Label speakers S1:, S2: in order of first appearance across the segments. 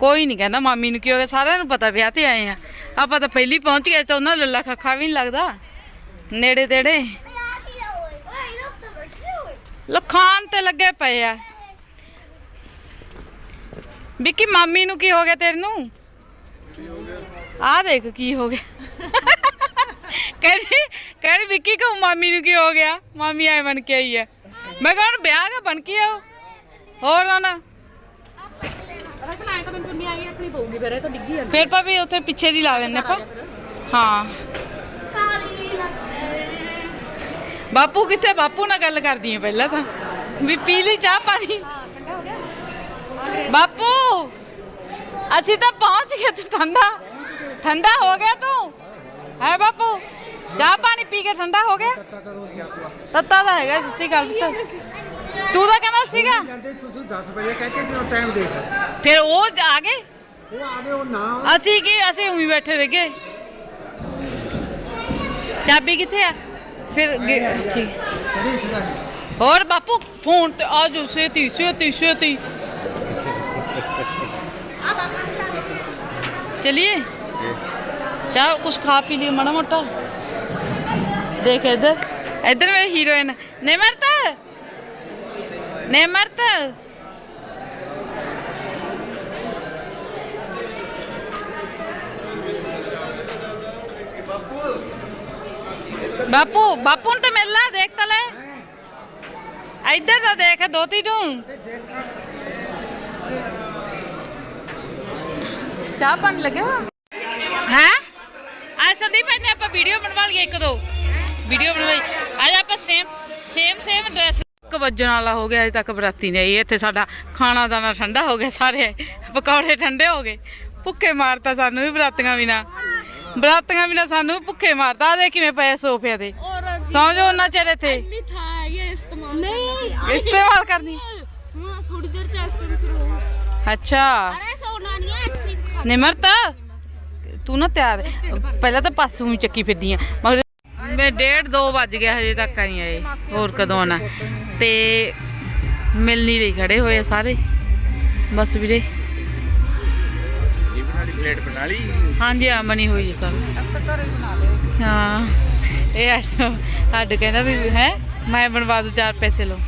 S1: ਕੋਈ ਨਹੀਂ ਕਹਿੰਦਾ ਮਾਮੀ ਨੂੰ ਕੀ ਹੋ ਗਿਆ, ਸਾਰਿਆਂ ਨੂੰ ਪਤਾ, ਵਿਆਹ ਤੇ ਆਏ ਆ। ਆਪਾਂ ਤਾਂ ਪਹਿਲੀ ਪਹੁੰਚ ਗਏ, ਤਾਂ ਉਹਨਾਂ ਲੱਲਾ ਖੱਖਾ ਵੀ ਨਹੀਂ ਲੱਗਦਾ। ਨੇੜੇ ਤੇੜੇ। ਲਖਾਨ ਤੇ ਲੱਗੇ ਪਏ ਆ। ਵਿੱਕੀ, ਮਾਮੀ ਨੂੰ ਕੀ ਹੋ ਗਿਆ ਤੇਰੇ ਨੂੰ? ਆ ਦੇਖ ਕੀ ਹੋ ਗਿਆ। ਕਹਿੰਦੀ ਕਹਿੰਦੀ ਵਿੱਕੀ ਕਹੂ, ਮਾਮੀ ਨੂੰ ਕੀ ਹੋ ਗਿਆ? ਮਾਮੀ ਆਏ ਬਣ ਕੇ ਆਈ ਹੈ ਮੈਂ ਕਹਾਂ ਵਿਆਹ ਕਾ ਬਣ ਕੇ ਆਓ? ਹੋਰ ਨਾ ਨਾ
S2: ਰੱਖਣਾ ਹੈ ਤਾਂ ਮੈਨੂੰ ਚੁੰਨੀ ਆਈ ਇੱਥੇ ਹੀ ਪਊਗੀ ਫਿਰ ਇਹ ਤਾਂ ਡਿੱਗੀ ਜਾਂਦੀ।
S1: ਫਿਰ ਭਾਵੇਂ ਉੱਥੇ ਪਿੱਛੇ ਦੀ ਲਾ ਲੈਣੇ ਆਪਾਂ। ਹਾਂ। ਬਾਪੂ ਕਿੱਥੇ? ਬਾਪੂ ਨਾਲ ਗੱਲ ਕਰਦੀ ਆ ਪਹਿਲਾਂ ਤਾਂ। ਵੀ ਪੀ ਲਈ ਚਾਹ ਪਾਣੀ। ਬਾਪੂ ਅਸੀਂ ਤਾਂ ਪਹੁੰਚ ਗਏ ਤੂੰ ਠੰਡਾ। ਠੰਡਾ ਹੋ ਗਿਆ ਤੂੰ। ਹੈ ਬਾਪੂ ਚਾਹ ਪਾਣੀ ਪੀ ਕੇ ਠੰਡਾ ਹੋ ਗਿਆ। ਤੱਤਾ ਦਾ ਹੈਗਾ ਜਿਸੀ ਗੱਲ ਪੁੱਤ ਤੂੰ ਤਾਂ ਕਹਿੰਦਾ ਸੀਗਾ।
S3: ਕਹਿੰਦੇ ਤੁਸੀਂ 10 ਵਜੇ ਕਹਿ ਕੇ ਜਦੋਂ ਟਾਈਮ ਦੇਖ
S1: ਫਿਰ ਉਹ ਆ ਗਏ?
S3: ਉਹ ਆ ਗਏ ਉਹ ਨਾ
S1: ਅਸੀਂ ਕੀ ਅਸੀਂ ਉਹੀ ਬੈਠੇ ਰਹਿ ਚਾਬੀ ਕਿੱਥੇ ਆ? ਫਿਰ ਗੇ- ਠੀਕ।
S3: ਸੀਗਾ
S1: ਹੋਰ ਬਾਪੂ ਫੋਨ ਤੇ ਆ ਜੋ ਛੇਤੀ ਛੇਤੀ ਛੇਤੀ। ਚਲਿਏ? ਚਾਹ ਕੁਛ ਖਾ ਪੀ ਲਈ ਮਾੜਾ ਮੋਟਾ। ਦੇਖ ਇੱਧਰ। ਇੱਧਰ ਮੇਰੇ ਹੀਰੋਇਨ ਨਿਮਰਤ ਨਿਮਰਤ ਬਾਪੂ ਬਾਪੂ ਨੂੰ ਤਾਂ ਮਿਲ ਲਾ ਦੇਖ ਤਾਂ ਲੈ ਇੱਧਰ ਤਾਂ ਦੇਖ ਦੋਤੀ ਤੂੰ ਚਾਹ ਪਾਣੀ ਲੱਗਿਆ ਹੈ ਆ ਸੰਦੀਪ ਨੇ ਆਪਾਂ ਵੀਡੀਓ ਬਣਵਾ ਲਈਏ ਇੱਕ ਦੋ ਵੀਡੀਓ ਬਣਵਾਈ ਅੱਜ ਆਪਾਂ ਸੇਮ ਸੇਮ ਸੇਮ ਡਰੈਸ ਇੱਕ ਵੱਜਣ ਵਾਲਾ ਹੋ ਗਿਆ ਅਜੇ ਤੱਕ ਬਰਾਤੀ ਨਹੀਂ ਆਈ। ਇੱਥੇ ਸਾਡਾ ਖਾਣਾ ਦਾਣਾ ਠੰਡਾ ਹੋ ਗਿਆ ਸਾਰੇ। ਪਕੌੜੇ ਠੰਡੇ ਹੋ ਗਏ। ਭੁੱਖੇ ਮਾਰਤਾ ਸਾਨੂੰ ਵੀ ਬਰਾਤੀਆਂ ਬਿਨਾ। ਬਰਾਤੀਆਂ ਬਿਨਾ ਸਾਨੂੰ ਵੀ ਭੁੱਖੇ ਮਾਰਤਾ। ਆ ਦੇ ਕਿਵੇਂ ਪਏ ਸੋਫਿਆਂ ਤੇ। ਸਮਝੋ ਉਹਨਾਂ ਚਿਰ ਇੱਥੇ
S2: ਨਹੀਂ ਥਾ ਹੈਗੀ ਹੈ ਇਸਤੇਮਾਲ ਨਹੀਂ
S1: ਇਸਤੇਮਾਲ ਕਰਨੀ।
S2: ਹਾਂ ਥੋੜੀ ਦੇਰ ਚ ਐਸਟ੍ਰੀਮ ਸ਼ੁਰੂ ਹੋ
S1: ਅੱਛਾ। ਨਿਮਰਤ ਤੂੰ ਨਾ ਤਿਆਰ। ਪਹਿਲਾਂ ਤਾਂ ਪਾਸੋਂ ਹੀ ਚੱਕੀ ਫਿਰਦੀ ਆ। ਮਗਰ ਮੈਂ ਡੇਢ 2 ਵੱਜ ਗਿਆ ਹਜੇ ਤੱਕ ਨਹੀਂ ਆਏ ਹੋਰ ਕਦੋਂ ਆਣਾ ਤੇ ਮਿਲ ਨਹੀਂ ਰਹੀ ਖੜੇ ਹੋਏ ਆ ਸਾਰੇ। ਬਸ ਵੀਰੇ।
S3: ਲਈ ਪਲੇਟ ਬਣਾ ਲਈ?
S1: ਹਾਂਜੀ ਆ ਬਣੀ ਹੋਈ ਹੈ ਸਭ। ਹਾਂ ਇਹ ਅੱਡ ਕਹਿੰਦਾ ਵੀ ਹੈ? ਮੈਂ ਬਣਵਾ ਦੂ ਚਾਰ ਪੈਸੇ ਲਓ।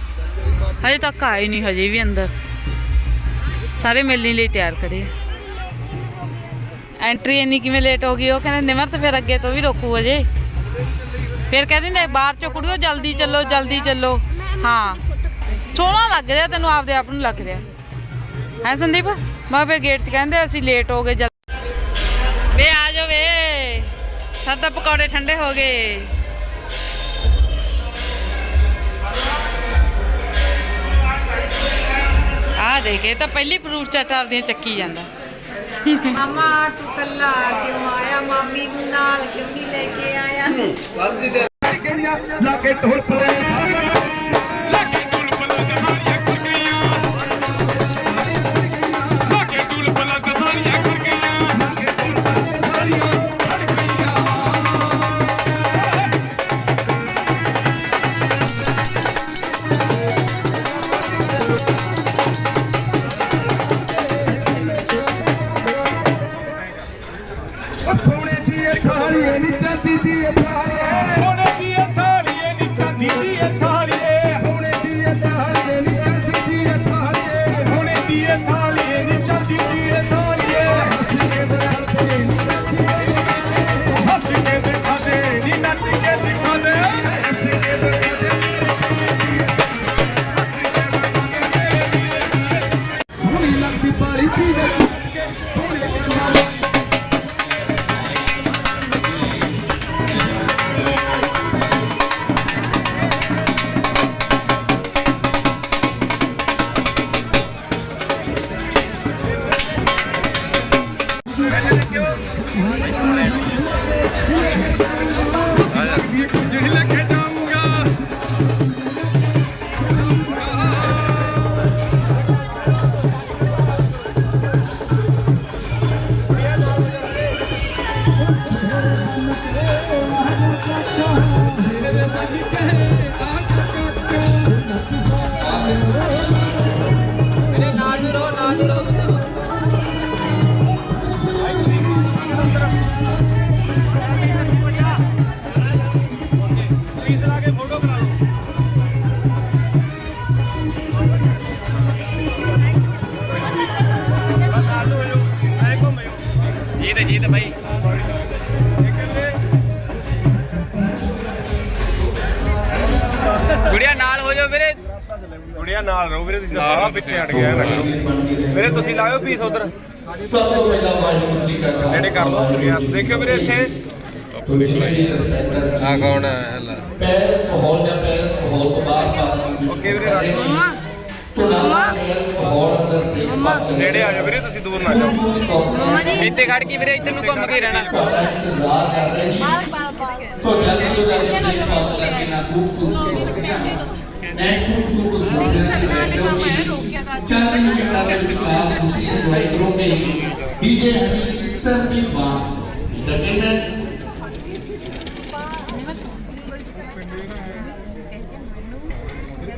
S1: ਹਜੇ ਤੱਕ ਆਏ ਨਹੀਂ ਹਜੇ ਵੀ ਅੰਦਰ। ਸਾਰੇ ਮਿਲਣੀ ਲਈ ਤਿਆਰ ਖੜੇ ਆ। ਐਂਟਰੀ ਇੰਨੀ ਕਿਵੇਂ ਲੇਟ ਹੋ ਗਈ ਉਹ ਕਹਿੰਦੇ ਨਿਮਰਤ ਫਿਰ ਅੱਗੇ ਤੋਂ ਵੀ ਰੋਕੂ ਅਜੇ ਫਿਰ ਕਹਿੰਦੇ ਨੇ ਬਾਹਰ ਚੋਂ ਕੁੜੀਓ, ਜਲਦੀ ਚੱਲੋ ਜਲਦੀ ਚੱਲੋ। ਹਾਂ। ਸੋਹਣਾ ਲੱਗ ਰਿਹਾ, ਤੈਨੂੰ ਆਪਦੇ ਆਪ ਨੂੰ ਲੱਗ ਰਿਹਾ। ਹੈ ਸੰਦੀਪ? ਮੈਂ ਫਿਰ ਗੇਟ 'ਚ ਕਹਿੰਦੇ, ਅਸੀਂ ਲੇਟ ਹੋ ਗਏ ਵੇ ਆ ਜਾ ਵੇ। ਸਾਡਾ ਪਕੌੜੇ ਠੰਡੇ ਹੋ ਗਏ। ਆ ਦੇਖ ਤਾਂ ਪਹਿਲੀ ਫਰੂਟ ਚਾਟ ਆਪਦੀਆਂ ਚੱਕੀ ਜਾਂਦਾ।
S2: ਮਾਮਾ ਤੂੰ ਕੱਲਾ ਕਿਉਂ ਆਇਆ ਮਾਮੀ ਨੂੰ ਨਾਲ ਕਿਉਂ ਨਹੀਂ ਲੈ ਕੇ? ਆਇਆ
S3: ਲਾ ਕੇ ਢੋਲ ਪਲੇ
S2: ਤਾਂ ਬਾਈ। ਗੁੜੀਆ ਨਾਲ ਹੋ ਜਾਓ ਵੀਰੇ।
S3: ਗੁੜੀਆ ਨਾਲ ਰਹੋ ਵੀਰੇ ਤੁਸੀਂ ਬਾਹਲਾ ਪਿੱਛੇ ਹਟ ਗਿਆ ਨਾ ਕਰੋ ਵੀਰੇ ਤੁਸੀਂ ਲਾਇਓ ਪੀਸ ਉਧਰ।
S4: ਸਭ ਤੋਂ ਪਹਿਲਾਂ ਵਾਹਿਗੁਰੂ ਜੀ ਕਾ ਖਾਲਸਾ
S3: ਨੇੜੇ ਕਰ ਲਓ ਗੁੜੀਆ ਦੇਖਿਓ ਵੀਰੇ ਇੱਥੇ।
S4: ਆ ਕੌਣ ਹੈ? ਪੈਲਸ ਹਾਲ ਜਾਂ ਪੈਲਸ ਹਾਲ ਤੋਂ ਬਾਹਰ ਪਾਰਕਿੰਗ
S3: ਓਕੇ ਵੀਰੇ ਰੱਖ ਲਓ। ਨੇੜੇ ਆ ਜਾਓ ਵੀਰੇ ਤੁਸੀਂ ਦੂਰ ਨਾ ਜਾਓ।
S2: ਇੱਥੇ ਖੜ ਕੇ ਵੀਰੇ ਇੱਧਰ ਨੂੰ ਘੁੰਮ ਕੇ ਰਹਿਣਾ।
S4: ਮੈਂ ਖੂਬਸੂਰਤ
S5: ਸੁਣਾਉਂਦਾ ਸ਼ਗਨਾ ਲਿਖਾ ਮੈਂ ਰੋਕਿਆ
S4: ਦਾ ਚੰਨ ਜਿਹੜਾ ਵਿਸ਼ਵਾਸ ਤੁਸੀਂ ਸੁਣਾਈ ਕਰੋਗੇ ਦੀਦੇ ਹਰੀ ਸਰ ਦੀ ਬਾਤ ਲੇਕਿਨ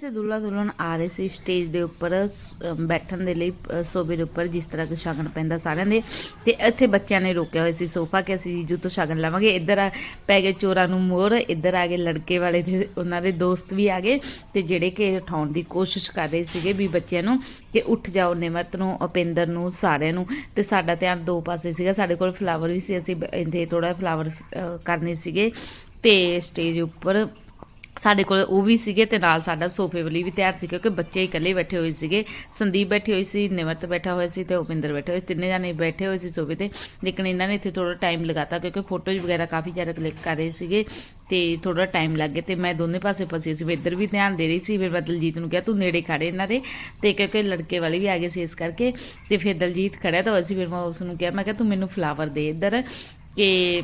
S6: ਇੱਥੇ ਦੁੱਲਾ ਦੁਲਹਨ ਆ ਰਹੇ ਸੀ ਸਟੇਜ ਦੇ ਉੱਪਰ ਬੈਠਣ ਦੇ ਲਈ ਸੋਫੇ ਦੇ ਉੱਪਰ, ਜਿਸ ਤਰ੍ਹਾਂ ਕਿ ਸ਼ਗਨ ਪੈਂਦਾ ਸਾਰਿਆਂ ਦੇ। ਤੇ ਇੱਥੇ ਬੱਚਿਆਂ ਨੇ ਰੋਕਿਆ ਹੋਇਆ ਸੀ ਸੋਫਾ ਕਿ ਅਸੀਂ ਜੀਜੂ ਤੋਂ ਸ਼ਗਨ ਲਵਾਂਗੇ। ਇੱਧਰ ਪੈ ਗਏ ਚੋਰਾਂ ਨੂੰ ਮੋਰ ਇੱਧਰ ਆ ਗਏ ਲੜਕੇ ਵਾਲੇ ਤੇ ਉਹਨਾਂ ਦੇ ਦੋਸਤ ਵੀ ਆ ਗਏ ਤੇ ਜਿਹੜੇ ਕਿ ਉਠਾਉਣ ਦੀ ਕੋਸ਼ਿਸ਼ ਕਰ ਰਹੇ ਸੀਗੇ ਵੀ ਬੱਚਿਆਂ ਨੂੰ ਕਿ ਉੱਠ ਜਾਓ, ਨਿਮਰਤ ਨੂੰ ਅਪਿੰਦਰ ਨੂੰ, ਸਾਰਿਆਂ ਨੂੰ। ਤੇ ਸਾਡਾ ਧਿਆਨ ਦੋ ਪਾਸੇ ਸੀਗਾ, ਸਾਡੇ ਕੋਲ ਫਲਾਵਰ ਵੀ ਸੀ, ਅਸੀਂ ਇੱਥੇ ਥੋੜਾ ਫਲਾਵਰ ਕਰਨੇ ਸੀਗੇ। ਤੇ ਸਟੇਜ ਉੱਪਰ ਸਾਡੇ ਕੋਲ ਉਹ ਵੀ ਸੀਗੇ ਤੇ ਨਾਲ ਸਾਡਾ ਸੋਫੇ ਵਾਲੀ ਵੀ ਤਿਆਰ ਸੀ, ਕਿਉਂਕਿ ਬੱਚੇ ਇਕੱਲੇ ਬੈਠੇ ਹੋਏ ਸੀਗੇ। ਸੰਦੀਪ ਬੈਠੇ ਹੋਏ ਸੀ, ਨਿਮਰਤ ਬੈਠਾ ਹੋਇਆ ਸੀ ਤੇ ਉਪਿੰਦਰ ਬੈਠੇ ਹੋਏ, ਤਿੰਨੇ ਜਾਨੇ ਬੈਠੇ ਹੋਏ ਸੀ ਸੋਫੇ ਤੇ। ਲੇਕਿਨ ਇਹਨਾਂ ਨੇ ਇੱਥੇ ਥੋੜਾ ਟਾਈਮ ਲਗਾਤਾ, ਕਿਉਂਕਿ ਫੋਟੋਜ਼ ਵਗੈਰਾ ਕਾਫੀ ਜ਼ਿਆਦਾ ਕਲਿੱਕ ਕਰ ਰਹੇ ਸੀਗੇ ਤੇ ਥੋੜਾ ਟਾਈਮ ਲੱਗ ਗਿਆ ਤੇ ਮੈਂ ਦੋਨੇ ਪਾਸੇ ਫਸੀ ਸੀ। ਮੈਂ ਇੱਧਰ ਵੀ ਧਿਆਨ ਦੇ ਰਹੀ ਸੀ, ਫਿਰ ਮੈਂ ਦਲਜੀਤ ਨੂੰ ਕਿਹਾ, ਤੂੰ ਨੇੜੇ ਖੜੇ ਇਹਨਾਂ ਦੇ। ਤੇ ਕਿਉਂਕਿ ਲੜਕੇ ਵਾਲੇ ਵੀ ਆ ਗਏ ਸੀ ਇਸ ਕਰਕੇ। ਤੇ ਫਿਰ ਦਲਜੀਤ ਖੜਿਆ ਤਾਂ ਅਸੀਂ ਫਿਰ ਮੈਂ ਉਸ ਨੂੰ ਕਿਹਾ, ਮੈਂ ਕਿਹਾ, ਤੂੰ ਮੈਨੂੰ ਫਲਾਵਰ ਦੇ ਇੱਧਰ ਕਿ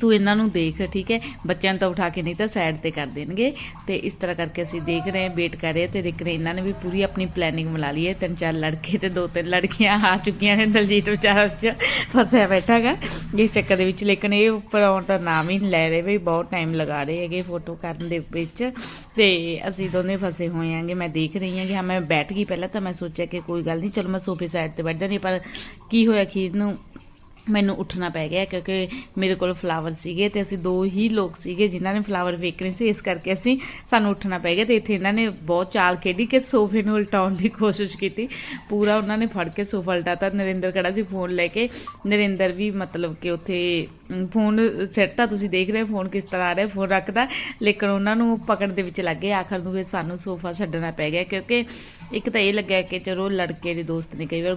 S6: ਤੂੰ ਇਹਨਾਂ ਨੂੰ ਦੇਖ, ਠੀਕ ਹੈ? ਬੱਚਿਆਂ ਨੂੰ ਤਾਂ ਉਠਾ ਕੇ ਨਹੀਂ ਤਾਂ ਸਾਈਡ ਤੇ ਕਰ ਦੇਣਗੇ। ਤੇ ਇਸ ਤਰ੍ਹਾਂ ਕਰਕੇ ਅਸੀਂ ਦੇਖ ਰਹੇ ਵੇਟ ਕਰ ਰਹੇ ਹਾਂ ਤੇ ਦੇਖ ਰਹੇ ਇਹਨਾਂ ਨੇ ਵੀ ਪੂਰੀ ਆਪਣੀ ਪਲੈਨਿੰਗ ਬਣਾ ਲਈ ਹੈ। ਤਿੰਨ ਚਾਰ ਲੜਕੇ ਤੇ ਦੋ ਤਿੰਨ ਲੜਕੀਆਂ ਆ ਚੁੱਕੀਆਂ ਨੇ ਦਲਜੀਤ ਵਿਚਾਰਾ ਚ ਫਸਿਆ ਬੈਠਾਗਾ ਇਸ ਚੱਕਰ ਦੇ ਵਿੱਚ ਲੇਕਿਨ ਇਹ ਉੱਪਰ ਆਉਣ ਦਾ ਨਾਮ ਹੀ ਨਹੀਂ ਲੈ ਰਹੇ ਵੀ ਬਹੁਤ ਟਾਈਮ ਲਗਾ ਰਹੇ ਹੈਗੇ ਫੋਟੋ ਕਰਨ ਦੇ ਵਿੱਚ। ਤੇ ਅਸੀਂ ਦੋਨੇ ਫਸੇ ਹੋਏ ਆਂਗੇ ਮੈਂ ਦੇਖ ਰਹੀ ਹਾਂ ਕਿ ਹਾਂ, ਮੈਂ ਬੈਠ ਗਈ ਪਹਿਲਾਂ ਤਾਂ ਮੈਂ ਸੋਚਿਆ ਕਿ ਕੋਈ ਗੱਲ ਨਹੀਂ, ਚਲੋ ਮੈਂ ਸੋਫੇ ਸਾਈਡ ਤੇ ਬੈਠ ਜਾਂਦੀ ਪਰ ਕੀ ਹੋਇਆ, ਖੀਰ ਨੂੰ ਮੈਨੂੰ ਉੱਠਣਾ ਪੈ ਗਿਆ ਕਿਉਂਕਿ ਮੇਰੇ ਕੋਲ ਫਲਾਵਰ ਸੀਗੇ ਤੇ ਅਸੀਂ ਦੋ ਹੀ ਲੋਕ ਸੀਗੇ ਜਿਨ੍ਹਾਂ ਨੇ ਫਲਾਵਰ ਵੇਖਣੇ ਸੀ, ਇਸ ਕਰਕੇ ਅਸੀਂ ਸਾਨੂੰ ਉੱਠਣਾ ਪੈ ਗਿਆ ਤੇ ਇੱਥੇ ਇਹਨਾਂ ਨੇ ਬਹੁਤ ਚਾਲ ਖੇਡੀ ਕਿ ਸੋਫੇ ਨੂੰ ਉਲਟਾਉਣ ਦੀ ਕੋਸ਼ਿਸ਼ ਕੀਤੀ। ਪੂਰਾ ਉਹਨਾਂ ਨੇ ਫੜ ਕੇ ਸੋਫਾ ਉਲਟਾਤਾ, ਨਰਿੰਦਰ ਖੜਾ ਸੀ ਫੋਨ ਲੈ ਕੇ। ਨਰਿੰਦਰ ਵੀ ਮਤਲਬ ਕਿ ਉੱਥੇ ਫੋਨ ਸੈੱਟਾ ਤੁਸੀਂ ਦੇਖ ਰਹੇ ਹੋ ਫੋਨ ਕਿਸ ਤਰ੍ਹਾਂ ਆ ਰਿਹਾ, ਫੋਨ ਰੱਖਦਾ। ਲੇਕਿਨ ਉਹਨਾਂ ਨੂੰ ਪਕੜ ਦੇ ਵਿੱਚ ਲੱਗੇ ਆਖਰ ਨੂੰ ਫਿਰ ਸਾਨੂੰ ਸੋਫਾ ਛੱਡਣਾ ਪੈ ਗਿਆ ਕਿਉਂਕਿ ਇੱਕ ਤਾਂ ਇਹ ਲੱਗਿਆ ਕਿ ਚਲੋ ਲੜਕੇ ਦੇ ਦੋਸਤ ਨੇ ਕਈ ਵਾਰ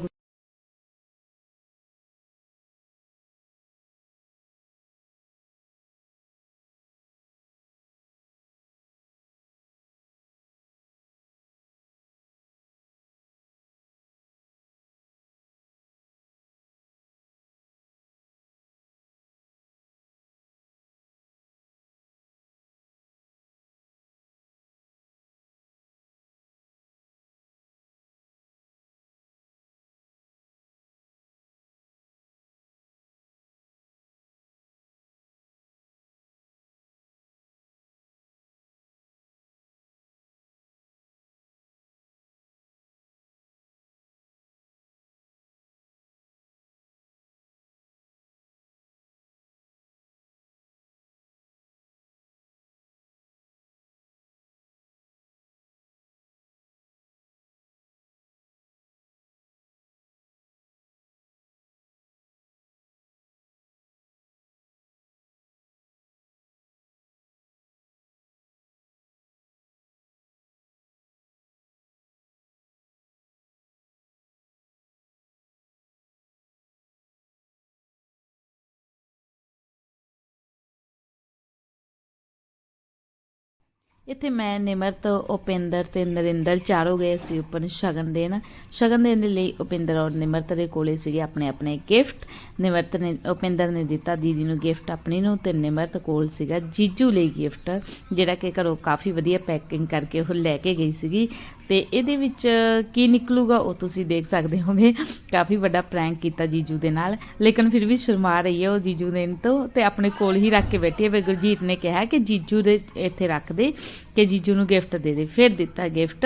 S6: ਇੱਥੇ ਮੈਂ, ਨਿਮਰਤ, ਉਪਿੰਦਰ ਤੇ ਨਰਿੰਦਰ ਚਾਰੋਂ ਗਏ ਸੀ ਉੱਪਰ ਸ਼ਗਨ ਦੇਣ। ਸ਼ਗਨ ਦੇਣ ਦੇ ਲਈ ਉਪਿੰਦਰ ਔਰ ਨਿਮਰਤ ਦੇ ਕੋਲੇ ਸੀਗੇ ਆਪਣੇ ਆਪਣੇ ਗਿਫਟ ਨਿਮਰਤ ਨੇ, ਉਪਿੰਦਰ ਨੇ ਦਿੱਤਾ ਦੀਦੀ ਨੂੰ ਗਿਫਟ ਆਪਣੀ ਨੂੰ ਤੇ ਨਿਮਰਤ ਕੋਲ ਸੀਗਾ ਜੀਜੂ ਲਈ ਗਿਫਟ ਜਿਹੜਾ ਕਿ ਘਰੋਂ ਕਾਫੀ ਵਧੀਆ ਪੈਕਿੰਗ ਕਰਕੇ ਉਹ ਲੈ ਕੇ ਗਈ ਸੀਗੀ। ਤੇ ਇਹਦੇ ਵਿੱਚ ਕੀ ਨਿਕਲੂਗਾ ਉਹ ਤੁਸੀਂ ਦੇਖ ਸਕਦੇ ਹੋਗੇ। ਕਾਫੀ ਵੱਡਾ ਪ੍ਰੈਂਕ ਕੀਤਾ ਜੀਜੂ ਦੇ ਨਾਲ, ਲੇਕਿਨ ਫਿਰ ਵੀ ਸ਼ਰਮਾ ਰਹੀ ਹੈ ਉਹ ਜੀਜੂ ਦੇਣ ਤੋਂ ਤੇ ਆਪਣੇ ਕੋਲ ਹੀ ਰੱਖ ਕੇ ਬੈਠੀ ਹੈ। ਵੀ ਗੁਰਜੀਤ ਨੇ ਕਿਹਾ ਕਿ ਜੀਜੂ ਦੇ ਇੱਥੇ ਰੱਖ ਦੇ, ਕਿ ਜੀਜੂ ਨੂੰ ਗਿਫਟ ਦੇ ਦੇ। ਫਿਰ ਦਿੱਤਾ ਗਿਫਟ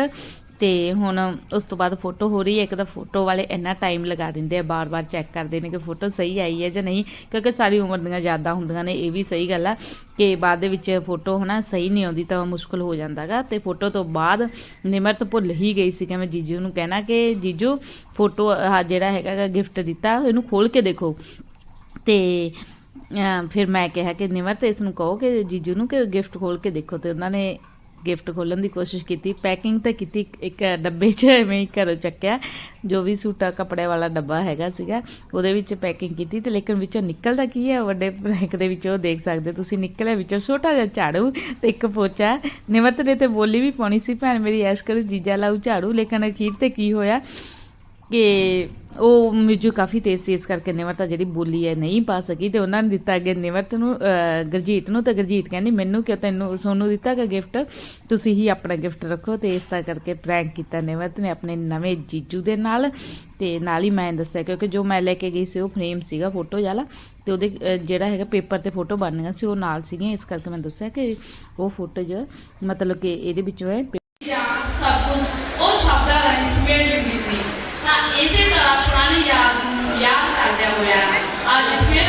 S6: ਤੇ ਹੁਣ ਉਸ ਤੋਂ ਬਾਅਦ ਫੋਟੋ ਹੋ ਰਹੀ ਹੈ, ਇੱਕ ਤਾਂ ਫੋਟੋ ਵਾਲੇ ਇੰਨਾ ਟਾਈਮ ਲਗਾ ਦਿੰਦੇ ਆ, ਬਾਰ-ਬਾਰ ਚੈੱਕ ਕਰਦੇ ਨੇ ਕਿ ਫੋਟੋ ਸਹੀ ਆਈ ਹੈ ਜਾਂ ਨਹੀਂ, ਕਿਉਂਕਿ ਸਾਰੀ ਉਮਰ ਦੀਆਂ ਯਾਦਾਂ ਹੁੰਦੀਆਂ ਨੇ, ਇਹ ਵੀ ਸਹੀ ਗੱਲ ਆ ਕਿ ਬਾਅਦ ਦੇ ਵਿੱਚ ਫੋਟੋ ਹਨਾ ਸਹੀ ਨਹੀਂ ਆਉਂਦੀ ਤਾਂ ਮੁਸ਼ਕਲ ਹੋ ਜਾਂਦਾਗਾ ਤੇ ਫੋਟੋ ਤੋਂ ਬਾਅਦ ਨਿਮਰਤ ਭੁੱਲ ਹੀ ਗਈ ਸੀ ਕਿ ਮੈਂ ਜੀਜੂ ਨੂੰ ਕਹਿਣਾ ਕਿ ਜੀਜੂ, ਫੋਟੋ, ਆਹ ਜਿਹੜਾ ਹੈਗਾ ਗਿਫਟ ਦਿੱਤਾ, ਇਹਨੂੰ ਖੋਲ ਕੇ ਦੇਖੋ। ਤੇ ਫਿਰ ਮੈਂ ਕਿਹਾ ਕਿ ਨਿਮਰਤ ਇਸ ਨੂੰ ਕਹੋ ਕਿ ਜੀਜੂ ਨੂੰ ਕਿ ਗਿਫਟ ਖੋਲ ਕੇ ਦੇਖੋ ਤੇ ਉਹਨਾਂ ਨੇ ਗਿਫਟ ਖੋਲਣ ਦੀ ਕੋਸ਼ਿਸ਼ ਕੀਤੀ। ਪੈਕਿੰਗ ਤਾਂ ਕੀਤੀ ਇੱਕ ਡੱਬੇ 'ਚ ਐਵੇਂ ਹੀ ਘਰੋਂ ਚੱਕਿਆ, ਜੋ ਵੀ ਸੂਟਾ ਕੱਪੜੇ ਵਾਲਾ ਡੱਬਾ ਹੈਗਾ ਸੀਗਾ, ਉਹਦੇ ਵਿੱਚ ਪੈਕਿੰਗ ਕੀਤੀ ਤੇ ਲੇਕਿਨ ਵਿੱਚੋਂ ਨਿਕਲਦਾ ਕੀ ਹੈ? ਵੱਡੇ ਬ੍ਰੈਕ ਦੇ ਵਿੱਚ ਉਹ ਦੇਖ ਸਕਦੇ ਤੁਸੀਂ ਨਿਕਲਿਆ ਵਿੱਚੋਂ ਛੋਟਾ ਜਿਹਾ ਝਾੜੂ ਤੇ ਇੱਕ ਪੋਚਾ। ਨਿਮਰਤ ਨੇ ਤੇ ਬੋਲੀ ਵੀ ਪਾਉਣੀ ਸੀ, ਭੈਣ ਮੇਰੀ ਐਸ਼ ਕਰੂ, ਜੀਜਾ ਲਾਊ ਝਾੜੂ। ਲੇਕਿਨ ਅਖੀਰ ਤੇ ਕੀ ਹੋਇਆ? ਕਿ ਉਹ ਮਿਜੂ ਕਾਫੀ ਤੇਜ਼ ਸੀ ਇਸ ਕਰਕੇ ਨਿਮਰਤ ਜਿਹੜੀ ਬੋਲੀ ਹੈ ਨਹੀਂ ਪਾ ਸਕੀ ਤੇ ਉਹਨਾਂ ਨੇ ਦਿੱਤਾ ਅੱਗੇ ਨਿਮਰਤ ਨੂੰ ਅਹ, ਗੁਰਜੀਤ ਨੂੰ ਤੇ ਗੁਰਜੀਤ ਕਹਿੰਦੀ ਮੈਨੂੰ ਕਿਉਂ ਤੈਨੂੰ ਸੋਨੂੰ ਦਿੱਤਾ ਕਿ ਗਿਫਟ ਤੁਸੀਂ ਹੀ ਆਪਣਾ ਗਿਫਟ ਰੱਖੋ ਤੇ ਇਸ ਤਰ੍ਹਾਂ ਕਰਕੇ ਪ੍ਰੈਂਕ ਕੀਤਾ ਨਿਮਰਤ ਨੇ ਆਪਣੇ ਨਵੇਂ ਜੀਜੂ ਦੇ ਨਾਲ ਤੇ ਨਾਲ ਹੀ ਮੈਂ ਦੱਸਿਆ ਕਿਉਂਕਿ ਜੋ ਮੈਂ ਲੈ ਕੇ ਗਈ ਸੀ ਉਹ ਫਰੇਮ ਸੀਗਾ ਫੋਟੋ ਵਾਲਾ ਤੇ ਉਹਦੇ ਜਿਹੜਾ ਹੈਗਾ ਪੇਪਰ ਤੇ ਫੋਟੋ ਬਣਨੀਆਂ ਸੀ ਉਹ ਨਾਲ ਸੀਗੀਆਂ ਇਸ ਕਰਕੇ ਮੈਂ ਦੱਸਿਆ ਕਿ ਉਹ ਫੋਟੋ ਜੋ ਮਤਲਬ ਕਿ ਇਹਦੇ ਵਿੱਚੋਂ ਹੈ
S1: ਜਾਂ ਸਭ ਕੁਝ ਉਹ ਸ਼ਬਦਾਂ ਰਾਹੀਂ ਸਮੇਟ ਦਿੰਦੀ ਸੀ ਤਾਂ ਇਸੇ ਤਰ੍ਹਾਂ ਪੁਰਾਣੀ ਯਾਦ ਨੂੰ ਯਾਦ ਕਰਦਿਆਂ ਹੋਇਆ ਅੱਜ ਫਿਰ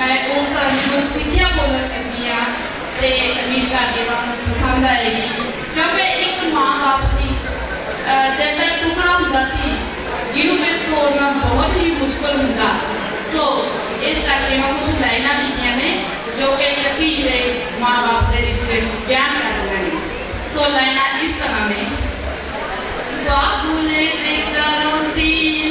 S1: ਮੈਂ ਉਸ ਤਰ੍ਹਾਂ ਦੀ ਕੁਝ ਸਿੱਖਿਆ ਬੋਲਣ ਲੱਗੀ ਹਾਂ ਤੇ ਉਮੀਦ ਕਰਦੀ ਹਾਂ ਪਸੰਦ ਆਏਗੀ ਕਿਉਂਕਿ ਇੱਕ ਮਾਂ ਬਾਪ ਦੀ ਅਹ, ਦਿਲ ਦਾ ਟੁਕੜਾ ਹੁੰਦਾ ਸੀ ਜਿਹਨੂੰ ਮੈਂ ਤੋੜਨਾ ਬਹੁਤ ਹੀ ਮੁਸ਼ਕਲ ਹੁੰਦਾ। ਸੋ ਇਸ ਕਰਕੇ ਮੈਂ ਕੁਝ ਲਾਈਨਾਂ ਲਿਖੀਆਂ ਨੇ ਜੋ ਕਿ ਇੱਕ ਧੀ ਦੇ ਮਾਂ ਬਾਪ ਦੇ ਰਿਸ਼ਤੇ ਨੂੰ ਬਿਆਨ ਕਰਦੀਆਂ ਨੇ। ਸੋ ਲਾਈਨਾਂ ਇਸ ਤਰ੍ਹਾਂ ਨੇ। ਬਾਬੂਲੇ ਦੇ ਘਰੋਂ ਦੀ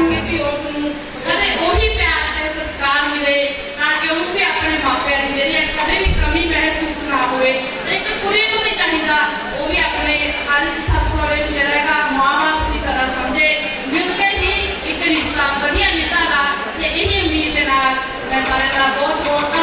S1: ਤਾਂ ਕਿ ਵੀ ਉਸ ਨੂੰ ਕਦੇ ਉਹੀ ਪਿਆਰ ਤੇ ਸਤਿਕਾਰ ਮਿਲੇ ਤਾਂ ਕਿ ਉਹਨੂੰ ਵੀ ਆਪਣੇ ਮਾਪਿਆਂ ਦੀ
S7: ਜਿਹੜੀ ਹੈ
S1: ਕਦੇ ਵੀ ਕਮੀ ਮਹਿਸੂਸ ਨਾ ਹੋਵੇ। ਤੇ ਇੱਕ ਕੁੜੀ ਨੂੰ ਵੀ ਚਾਹੀਦਾ, ਉਹ ਵੀ ਆਪਣੇ ਹਰ ਸੱਸ ਸਹੁਰੇ ਨੂੰ ਜਿਹੜਾ ਹੈਗਾ ਮਾਂ-ਬਾਪ ਦੀ ਤਰ੍ਹਾਂ ਸਮਝੇ। ਮਿਲ ਕੇ ਹੀ ਇੱਕ ਰਿਸ਼ਤਾ ਵਧੀਆ ਨਿਭਾਗਾ ਤੇ ਇਹ ਉਮੀਦ ਦੇ ਨਾਲ ਮੈਂ ਸਾਰਿਆਂ ਦਾ ਬਹੁਤ ਬਹੁਤ